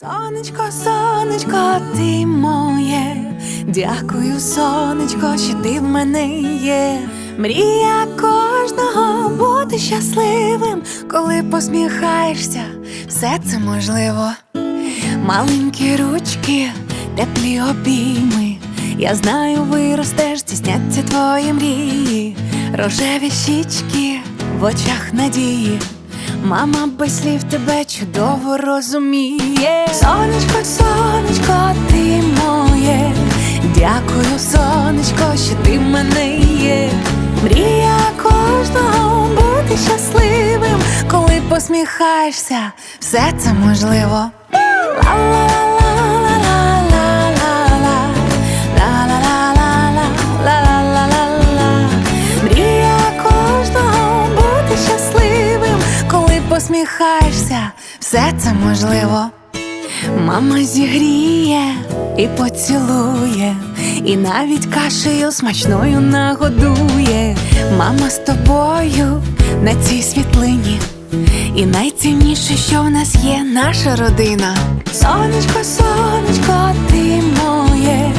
Сонечко, сонечко, ти моє. Дякую, сонечко, що ти в мене є. Мрія кожного бути щасливим, коли посміхаєшся, все це можливо. Маленькі ручки, теплі обійми. Я знаю, виростеш, здійсняться твої мрії, рожеві щічки в очах надії. Мама без слів тебе чудово розуміє. Сонечко, сонечко, ти моє. Дякую, сонечко, що ти в мене є. Мрія кожного бути щасливим, коли посміхаєшся, все це можливо. Ла-ла-ла-ла-ла-ла-ла. Посміхаєшся, все це можливо. Мама зігріє і поцілує, і навіть кашею смачною нагодує. Мама з тобою на цій світлині. І найцінніше, що в нас є, наша родина. Сонечко, сонечко, ти моє.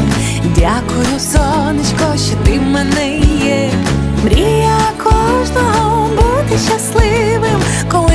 Дякую, сонечко, що ти мене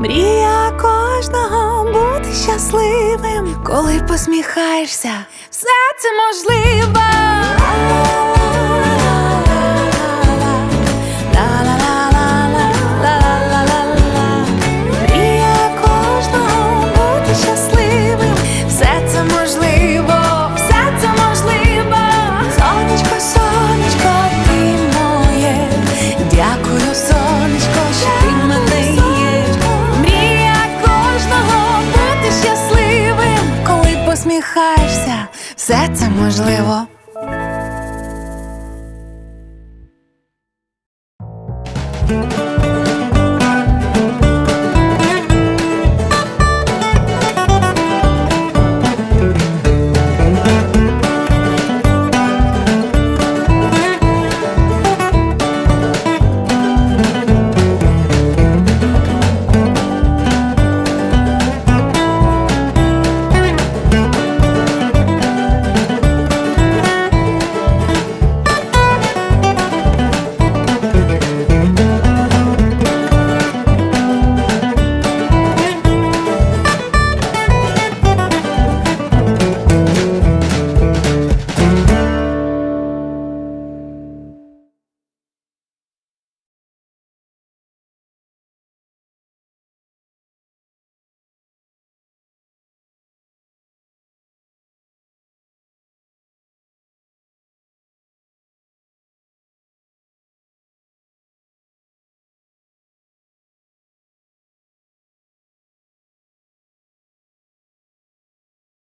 Мрія кожного бути щасливим, коли посміхаєшся, все це можливо. Посміхаєшся, все це можливо.